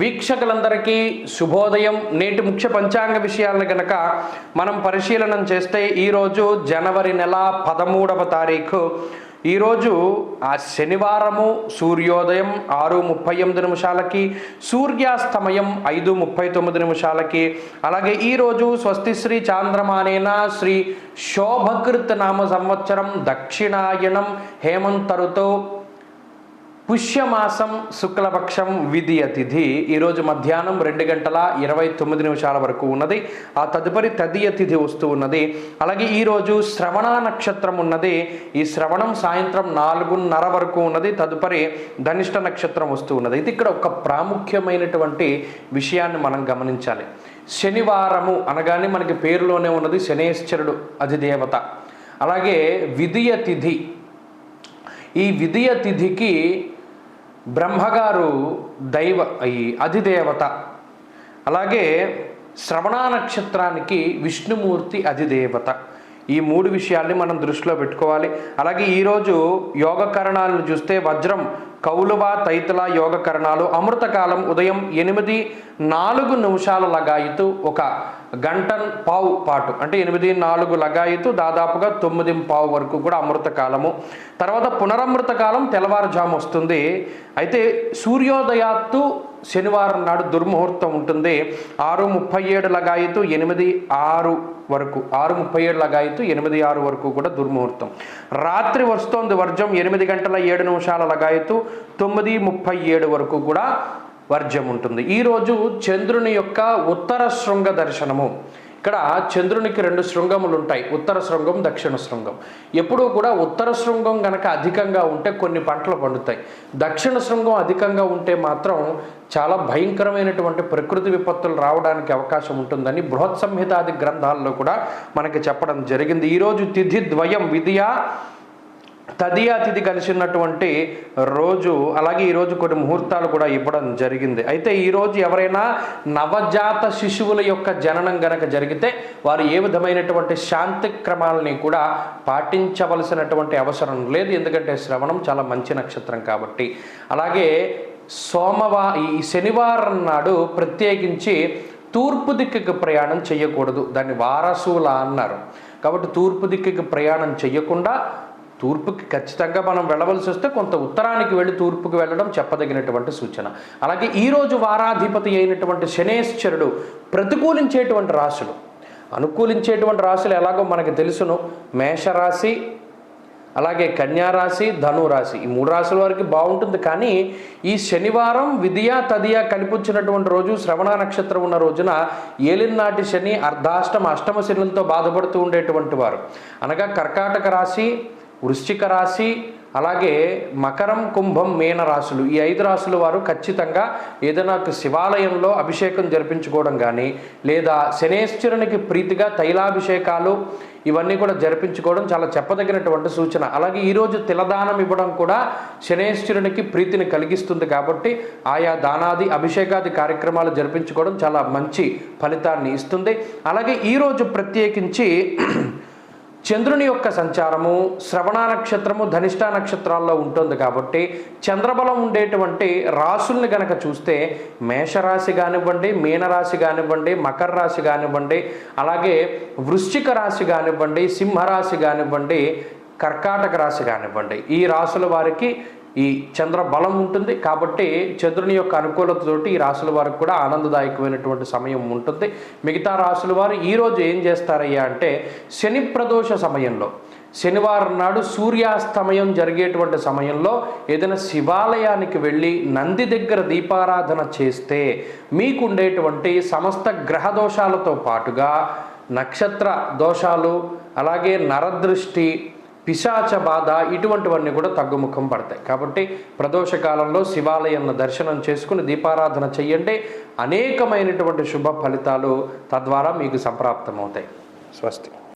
వీక్షకులందరికీ శుభోదయం. నేటి ముఖ్య పంచాంగ విషయాలను గనక మనం పరిశీలనం చేస్తే ఈరోజు జనవరి నెల పదమూడవ తారీఖు. ఈరోజు ఆ శనివారము సూర్యోదయం ఆరు ముప్పై ఎనిమిది నిమిషాలకి సూర్యాస్తమయం ఐదు ముప్పై తొమ్మిది నిమిషాలకి. అలాగే ఈరోజు స్వస్తి శ్రీ చాంద్రమానేన శ్రీ శోభకృత్ నామ సంవత్సరం దక్షిణాయనం హేమంతరుతో పుష్యమాసం శుక్లపక్షం విధియ తిథి. ఈరోజు మధ్యాహ్నం రెండు గంటల ఇరవై తొమ్మిది నిమిషాల వరకు ఉన్నది. ఆ తదుపరి తదియ తిథి వస్తూ ఉన్నది. అలాగే ఈరోజు శ్రవణ నక్షత్రం ఉన్నది. ఈ శ్రవణం సాయంత్రం నాలుగున్నర వరకు ఉన్నది. తదుపరి ధనిష్ట నక్షత్రం వస్తూ ఉన్నది. ఇది ఇక్కడ ఒక ప్రాముఖ్యమైనటువంటి విషయాన్ని మనం గమనించాలి. శనివారము అనగానే మనకి పేరులోనే ఉన్నది శనేశ్వరుడు అధిదేవత. అలాగే విధియ తిథి ఈ విధియ తిథికి బ్రహ్మగారు దైవ ఈ అధిదేవత. అలాగే శ్రవణ నక్షత్రానికి విష్ణుమూర్తి అధిదేవత. ఈ మూడు విషయాల్ని మనం దృష్టిలో పెట్టుకోవాలి. అలాగే ఈరోజు యోగకరణాలను చూస్తే వజ్రం కౌలువ తైతుల యోగకరణాలు అమృతకాలం ఉదయం ఎనిమిది నాలుగు నిమిషాల లగాయితు ఒక గంటన్ పావు పాటు. అంటే ఎనిమిది నాలుగు లగాయితూ దాదాపుగా తొమ్మిది పావు వరకు కూడా అమృతకాలము. తర్వాత పునరమృతకాలం తెల్లవారుజాము వస్తుంది. అయితే సూర్యోదయాత్తు శనివారం నాడు దుర్ముహూర్తం ఉంటుంది. ఆరు ముప్పై ఏడు లగాయితూ ఎనిమిది ఆరు వరకు. ఆరు ముప్పై ఏడు లగాయితూ ఎనిమిది ఆరు వరకు కూడా దుర్ముహూర్తం. రాత్రి వస్తోంది వర్జం ఎనిమిది గంటల ఏడు నిమిషాల లగాయతు తొమ్మిది ముప్పై ఏడు వరకు కూడా వర్జం ఉంటుంది. ఈరోజు చంద్రుని యొక్క ఉత్తర శృంగ దర్శనము. ఇక్కడ చంద్రునికి రెండు శృంగములు ఉంటాయి ఉత్తర శృంగం దక్షిణ శృంగం. ఎప్పుడూ కూడా ఉత్తర శృంగం గనక అధికంగా ఉంటే కొన్ని పంటలు పండుతాయి. దక్షిణ శృంగం అధికంగా ఉంటే మాత్రం చాలా భయంకరమైనటువంటి ప్రకృతి విపత్తులు రావడానికి అవకాశం ఉంటుందని బృహత్ సంహితాది గ్రంథాల్లో కూడా మనకి చెప్పడం జరిగింది. ఈరోజు తిథి ద్వయం విధియ తదియా అతిథి కలిసినటువంటి రోజు అలాగే ఈరోజు కొన్ని ముహూర్తాలు కూడా ఇవ్వడం జరిగింది. అయితే ఈరోజు ఎవరైనా నవజాత శిశువుల యొక్క జననం గనక జరిగితే వారు ఏ విధమైనటువంటి శాంతి క్రమాలని కూడా పాటించవలసినటువంటి అవసరం లేదు. ఎందుకంటే శ్రవణం చాలా మంచి నక్షత్రం కాబట్టి. అలాగే సోమవా ఈ శనివారం నాడు ప్రత్యేకించి తూర్పు దిక్కుకి ప్రయాణం చేయకూడదు. దాన్ని వారసూల అన్నారు. కాబట్టి తూర్పు దిక్కుకి ప్రయాణం చేయకుండా తూర్పుకి ఖచ్చితంగా మనం వెళ్ళవలసి వస్తే కొంత ఉత్తరానికి వెళ్ళి తూర్పుకి వెళ్ళడం చెప్పదగినటువంటి సూచన. అలాగే ఈరోజు వారాధిపతి అయినటువంటి శనేశ్వరుడు ప్రతికూలించేటువంటి రాశులు. అనుకూలించేటువంటి రాశులు ఎలాగో మనకు తెలుసును. మేషరాశి అలాగే కన్యారాశి ధనురాశి. ఈ మూడు రాశుల వారికి బాగుంటుంది. కానీ ఈ శనివారం విధియా తదియా కనిపించినటువంటి రోజు శ్రవణ నక్షత్రం ఉన్న రోజున ఏలినాటి శని అర్ధాష్టమ అష్టమ శనులతో బాధపడుతూ ఉండేటువంటి వారు. అనగా కర్కాటక రాశి వృశ్చిక రాశి అలాగే మకరం కుంభం మీన రాశులు. ఈ ఐదు రాశుల వారు ఖచ్చితంగా ఏదైనా శివాలయంలో అభిషేకం జరిపించుకోవడం కానీ లేదా శనేశ్వరునికి ప్రీతిగా తైలాభిషేకాలు ఇవన్నీ కూడా జరిపించుకోవడం చాలా చెప్పదగినటువంటి సూచన. అలాగే ఈరోజు తిలదానం ఇవ్వడం కూడా శనేశ్వరునికి ప్రీతిని కలిగిస్తుంది కాబట్టి ఆయా దానాది అభిషేకాది కార్యక్రమాలు జరిపించుకోవడం చాలా మంచి ఫలితాన్ని ఇస్తుంది. అలాగే ఈరోజు ప్రత్యేకించి చంద్రుని యొక్క సంచారము శ్రవణ నక్షత్రము ధనిష్ట నక్షత్రాల్లో ఉంటుంది కాబట్టి చంద్రబలం ఉండేటువంటి రాసుల్ని గనక చూస్తే మేషరాశి కానివ్వండి మీనరాశి కానివ్వండి మకర రాశి కానివ్వండి అలాగే వృశ్చిక రాశి కానివ్వండి సింహరాశి కానివ్వండి కర్కాటక రాశి కానివ్వండి ఈ రాసుల వారికి ఈ చంద్ర బలం ఉంటుంది కాబట్టి చంద్రుని యొక్క అనుకూలతతోటి ఈ రాశుల వారికి కూడా ఆనందదాయకమైనటువంటి సమయం ఉంటుంది. మిగతా రాశుల వారు ఈరోజు ఏం చేస్తారయ్యా అంటే శని ప్రదోష సమయంలో శనివారం నాడు సూర్యాస్తమయం జరిగేటువంటి సమయంలో ఏదైనా శివాలయానికి వెళ్ళి నంది దగ్గర దీపారాధన చేస్తే మీకు ఉండేటువంటి సమస్త గ్రహ దోషాలతో పాటుగా నక్షత్ర దోషాలు అలాగే నరదృష్టి పిశాచ బాధ ఇటువంటివన్నీ కూడా తగ్గుముఖం పడతాయి. కాబట్టి ప్రదోష కాలంలో దర్శనం చేసుకుని దీపారాధన చెయ్యండి అనేకమైనటువంటి శుభ ఫలితాలు తద్వారా మీకు సంప్రాప్తమవుతాయి. స్వస్తి.